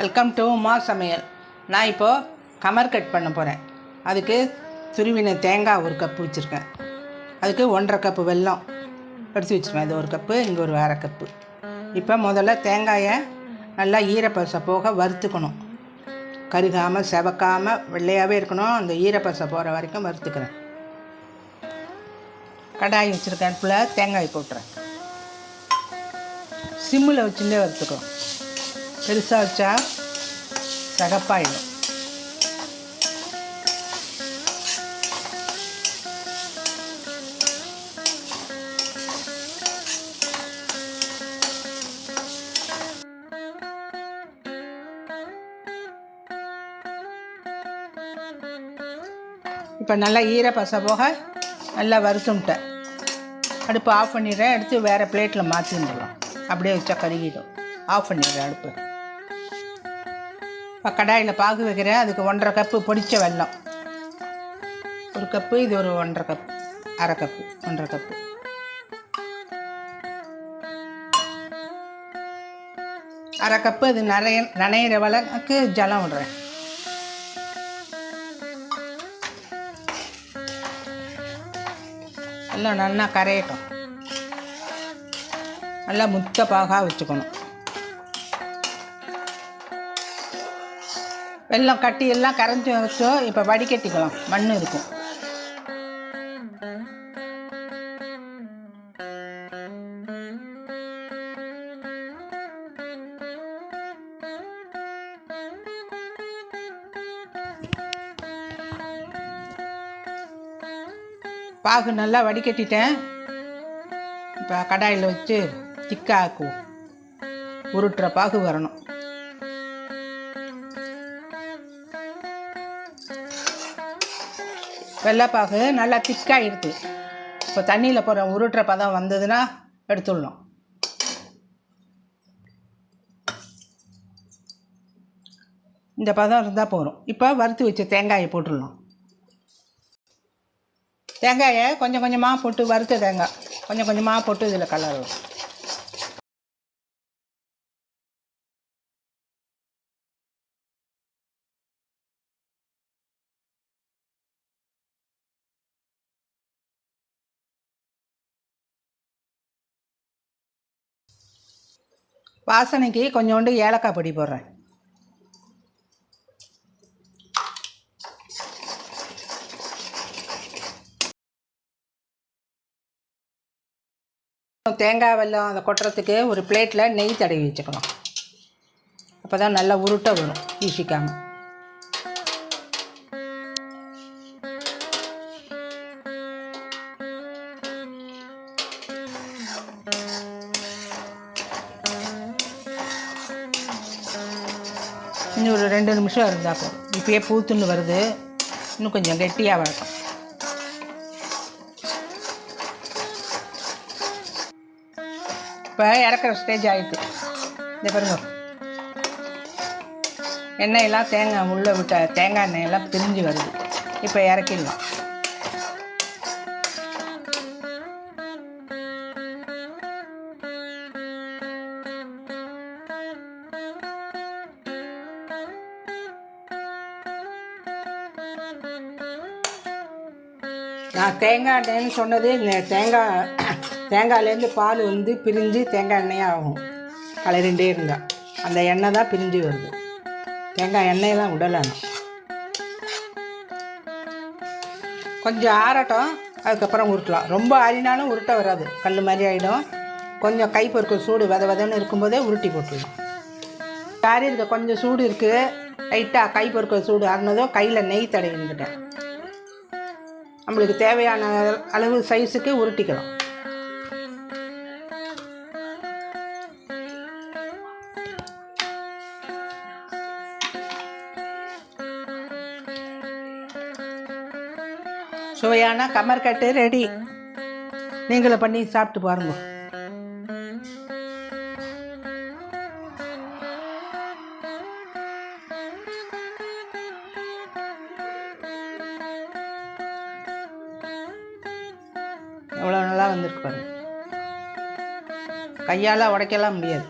Welcome to Uma சமையல் நான் இப்போது கமர் கட் பண்ண போகிறேன் அதுக்கு துருவின தேங்காய் ஒரு கப்பு வச்சுருக்கேன். அதுக்கு ஒன்றரை கப்பு வெல்லம் எடுத்து வச்சுருக்கேன். இது ஒரு கப்பு இங்கே ஒரு அரை கப்பு. இப்போ முதல்ல தேங்காயை நல்லா ஈரப்பசை போக வறுத்துக்கணும். கருகாமல் செவக்காமல் வெள்ளையாகவே இருக்கணும். அந்த ஈரப்பசை போகிற வரைக்கும் வறுத்துக்கிறேன். கடாய் வச்சுருக்கேன். அடுப்பில் தேங்காய் போட்டுறேன். சிம்மில் வச்சுட்டே வறுத்துக்கிறோம் பெருசாக வச்சா சகப்பாயிடும். இப்போ நல்லா ஈர பசை போக நல்லா வறுத்துட்டேன் அடுப்பு ஆஃப் பண்ணிடுறேன் எடுத்து வேறு பிளேட்டில் மாற்றிடலாம் அப்படியே வச்சா கருகிடும். ஆஃப் பண்ணிடுறேன் அடுப்பு. இப்போ கடாயில் பாகு வைக்கிறேன். அதுக்கு ஒன்றரை கப்பு பொடித்த வெல்லம். ஒரு கப்பு இது ஒரு ஒன்றரை கப் அரை கப்பு ஒன்றரை கப்பு அரை கப்பு அது நிறைய நனையிற வளக்கு ஜலம் விடுறேன். எல்லாம் நல்லா கரையட்டும். நல்லா முத்த பாகாக வச்சுக்கணும். வெள்ளம் கட்டி எல்லாம் கரைஞ்சி வச்சோம் இப்போ வடிகட்டிக்கலாம். மண் இருக்கும். பாகு நல்லா வடிகட்டிட்டேன். இப்போ கடாயில் வச்சு திக்காக்குவோம் உருட்டுற பாகு வரணும். வெள்ளைப்பாகு நல்லா திக்காகிடுது இப்போ தண்ணியில் போகிற உருட்டுற பதம் வந்ததுன்னா எடுத்துடலாம் இந்த பதம் இருந்தால் போதும். இப்போ வறுத்து வச்ச தேங்காயை போட்டுடலாம் தேங்காயை கொஞ்சம் கொஞ்சமாக போட்டு வறுத்த தேங்காய். கொஞ்சம் கொஞ்சமாக போட்டு இதில் கலர் வாசனைக்கு கொஞ்சோண்டு ஏலக்காய் பொடி போடுறேன். தேங்காய் வெல்லம் அதை கொட்டுறதுக்கு ஒரு பிளேட்டில் நெய் தடவி வச்சுக்கணும். அப்போ தான் நல்லா உருட்டை வரும் ஈசிக்காமல் இன்னும் ஒரு ரெண்டு நிமிஷம் இருந்தால் போதும். இப்பயே பூத்துன்னு வருது. இன்னும் கொஞ்சம் கெட்டியாக வளர்க்கும் இப்போ இறக்குற ஸ்டேஜ் ஆகிட்டு இந்த பாருங்க. எண்ணெயெல்லாம் தேங்காய் உள்ளே விட்ட தேங்காய் எண்ணெயெல்லாம் பிரிஞ்சு வருது. இப்போ இறக்கிடலாம். நான் தேங்காய் எண்ணெய்னு சொன்னது இந்த தேங்காய் தேங்காயிலேருந்து பால் வந்து பிரிஞ்சு தேங்காய் எண்ணெயாக ஆகும். கலரிண்டே இருந்தால் அந்த எண்ணெய் தான் பிரிஞ்சு வருது. தேங்காய் எண்ணெயெல்லாம் உடலான கொஞ்சம் ஆறட்டும் அதுக்கப்புறம் உருட்டலாம். ரொம்ப ஆறினாலும் உருட்ட வராது. கல் மாதிரி ஆகிடும் கொஞ்சம் கை பொறுக்க சூடு வித விதன்னு இருக்கும்போதே உருட்டி போட்டுடலாம். காரி இருக்க கொஞ்சம் சூடு இருக்குது லைட்டாக கை பொறுக்க சூடு ஆறினதும் கையில் நெய் தடவிக்கிட்டேன் நம்மளுக்கு தேவையான அளவு சைஸுக்கு உருட்டிக்கலாம். சுவையான கமர்கட்டு ரெடி நீங்களும் பண்ணி சாப்பிட்டு பாருங்க. எவ்வளோ நல்லா வந்திருக்கு பாருங்கள் கையால் உடைக்கலாம் முடியாது.